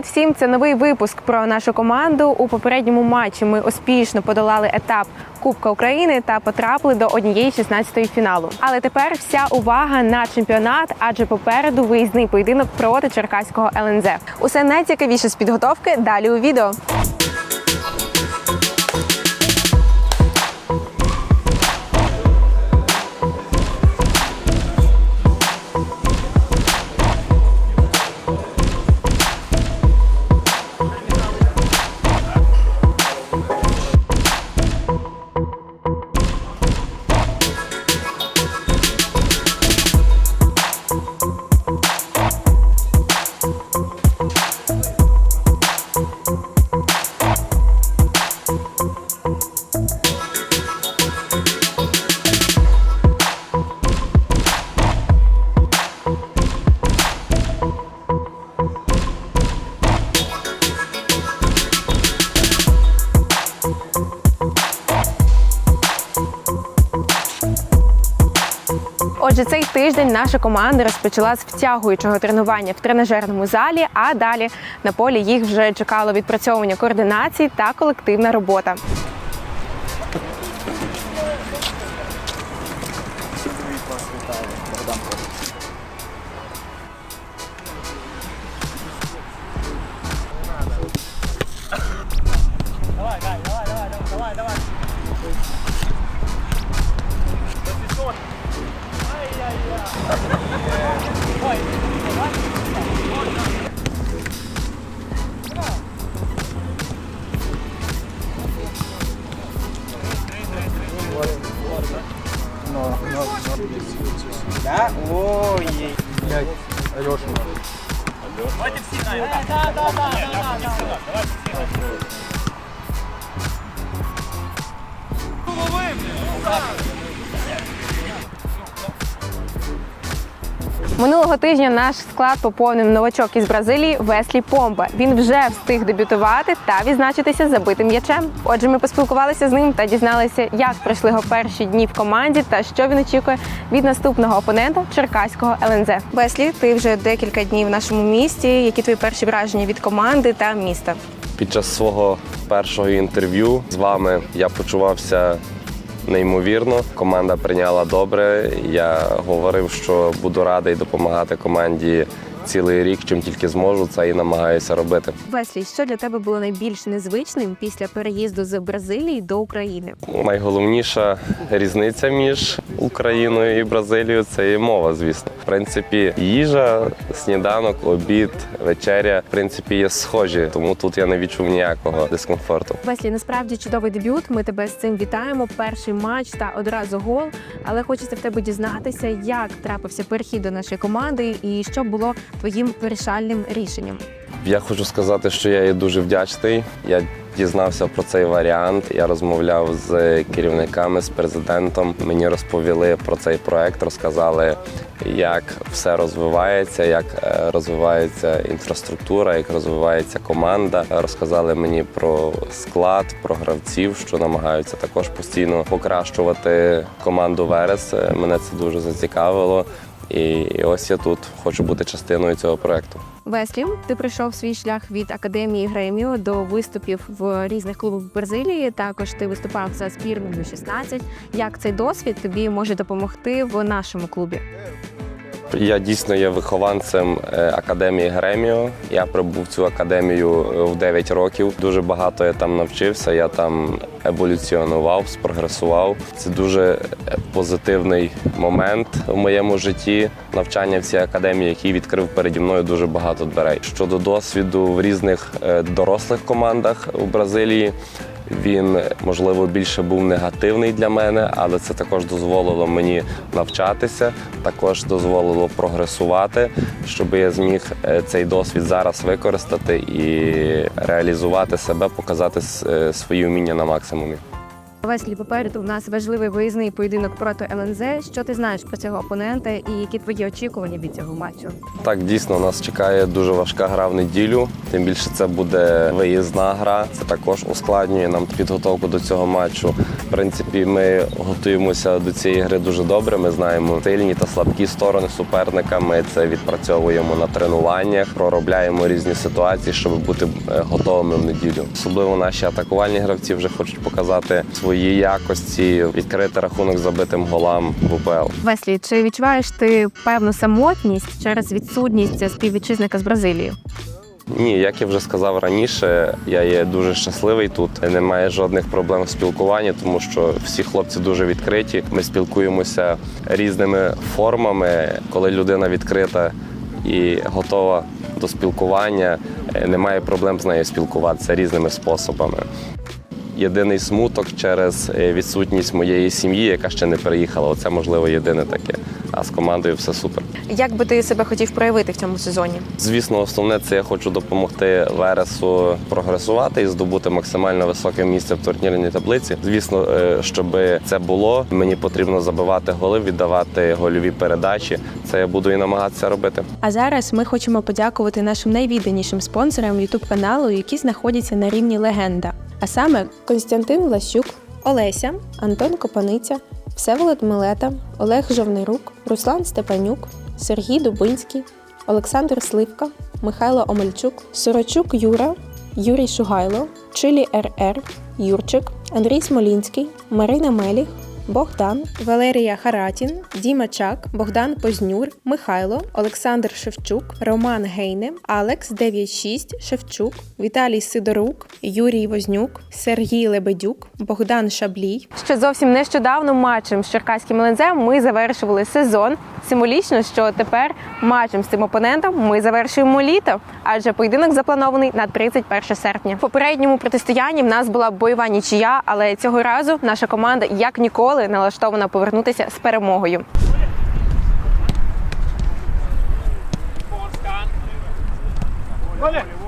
Привіт всім! Це новий випуск про нашу команду. У попередньому матчі ми успішно подолали етап Кубка України та потрапили до однієї 16-ї фіналу. Але тепер вся увага на чемпіонат, адже попереду виїзний поєдинок проти черкаського ЛНЗ. Усе найцікавіше з підготовки далі у відео. Отже, цей тиждень наша команда розпочала з втягуючого тренування в тренажерному залі. А далі на полі їх вже чекало відпрацьовування координації та колективна робота. Да? Ой, ей. Блядь, Алеша. Давайте все на это. Да, да, да, да, да, да. Давайте все на это. Лови, блядь. Минулого тижня наш склад поповнив новачок із Бразилії Веслі Помба. Він вже встиг дебютувати та відзначитися забитим м'ячем. Отже, ми поспілкувалися з ним та дізналися, як пройшли його перші дні в команді та що він очікує від наступного опонента черкаського ЛНЗ. Веслі, ти вже декілька днів в нашому місті. Які твої перші враження від команди та міста? Під час свого першого інтерв'ю з вами я почувався неймовірно. Команда прийняла добре. Я говорив, що буду радий допомагати команді цілий рік, чим тільки зможу. Це і намагаюся робити. Веслі, що для тебе було найбільш незвичним після переїзду з Бразилії до України? Найголовніша різниця між Україною і Бразилією це є мова, звісно. В принципі, їжа, сніданок, обід, вечеря в принципі є схожі, тому тут я не відчув ніякого дискомфорту. Веслі, насправді чудовий дебют. Ми тебе з цим вітаємо. Перший матч та одразу гол. Але хочеться в тебе дізнатися, як трапився перехід до нашої команди і що було твоїм вирішальним рішенням. Я хочу сказати, що я є дуже вдячний. Я дізнався про цей варіант. Я розмовляв з керівниками, з президентом. Мені розповіли про цей проект, розказали, як все розвивається, як е, розвивається інфраструктура, як розвивається команда. Розказали мені про склад, про гравців, що намагаються також постійно покращувати команду Верес. Е, Мене це дуже зацікавило. І ось я тут хочу бути частиною цього проекту. Веслі, ти пройшов свій шлях від академії Греміо до виступів в різних клубах в Бразилії. Також ти виступав за збірну Ю-16. Як цей досвід тобі може допомогти в нашому клубі? Я дійсно є вихованцем е, академії Греміо. Я прибув цю академію е, в 9 років. Дуже багато я там навчився. Я там еволюціонував, спрогресував. Це дуже е, позитивний момент в моєму житті. Навчання в цій академії, який відкрив переді мною дуже багато дверей. Щодо досвіду в різних дорослих командах у Бразилії. Він можливо більше був негативний для мене, але це також дозволило мені навчатися, також дозволило прогресувати, щоб я зміг е, цей досвід зараз використати і реалізувати себе, показати е, свої вміння на максимумі. Веслі, попереду у нас важливий виїзний поєдинок проти ЛНЗ. Що ти знаєш про цього опонента і які твої очікування від цього матчу? Так, дійсно, нас чекає дуже важка гра в неділю. Тим більше це буде виїзна гра. Це також ускладнює нам підготовку до цього матчу. В принципі, ми готуємося до цієї гри дуже добре. Ми знаємо сильні та слабкі сторони суперника. Ми це відпрацьовуємо на тренуваннях, проробляємо різні ситуації, щоб бути е, готовими в неділю. Особливо наші атакувальні гравці вже хочуть показати свої якості, відкрити рахунок забитим голам в УПЛ. Веслі, чи відчуваєш ти певну самотність через відсутність співвітчизника з Бразилії? Ні, як я вже сказав раніше, я є дуже щасливий тут. Немає жодних проблем в спілкуванні, тому що всі хлопці дуже відкриті. Ми спілкуємося різними формами. Коли людина відкрита і готова до спілкування, е, немає проблем з нею спілкуватися різними способами. Єдиний смуток через е, відсутність моєї сім'ї, яка ще не переїхала. Оце можливо єдине таке. А з командою все супер. Як би ти себе хотів проявити в цьому сезоні? Звісно, основне це я хочу допомогти Вересу прогресувати і здобути максимально високе місце в турнірній таблиці. Звісно, е, щоб це було, мені потрібно забивати голи, віддавати гольові передачі. Це я буду і намагатися робити. А зараз ми хочемо подякувати нашим найвідданішим спонсорам youtube каналу, які знаходяться на рівні легенда. А саме Константин Власюк, Олеся, Антон Копаниця, Всеволод Милета, Олег Жовнирук, Руслан Степанюк, Сергій Дубинський, Олександр Сливка, Михайло Омельчук, Сорочук Юра, Юрій Шугайло, Чилі РР, Юрчик, Андрій Смолінський, Марина Меліх, Богдан, Валерія Харатін, Діма Чак, Богдан Познюр, Михайло, Олександр Шевчук, Роман Гейне, Алекс 96, Шевчук, Віталій Сидорук, Юрій Вознюк, Сергій Лебедюк, Богдан Шаблій, Ще зовсім нещодавно матчем з Черкаським ЛНЗ ми завершували сезон. Символічно, що тепер матчем з цим опонентом ми завершуємо літо, адже поєдинок запланований на 31 серпня. В попередньому протистоянні в нас була бойова нічия, але цього разу наша команда як ніколи налаштована повернутися з перемогою. Прием.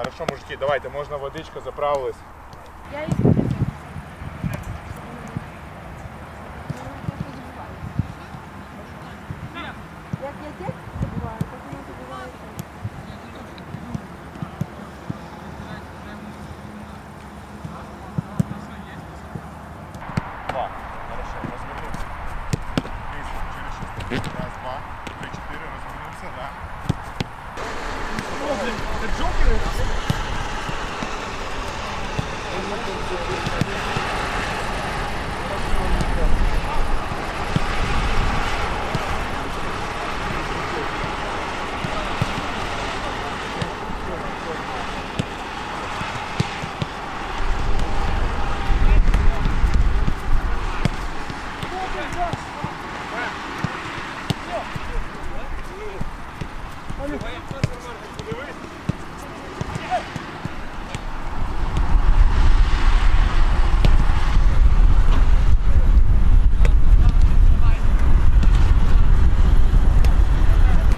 Хорошо, мужики, давайте, можна водичка, заправились. Два.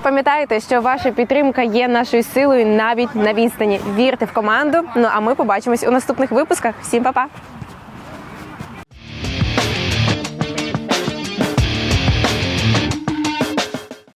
Пам'ятайте, що ваша підтримка є нашою силою навіть на відстані. Вірте в команду. Ну а ми побачимось у наступних випусках. Всім па-па!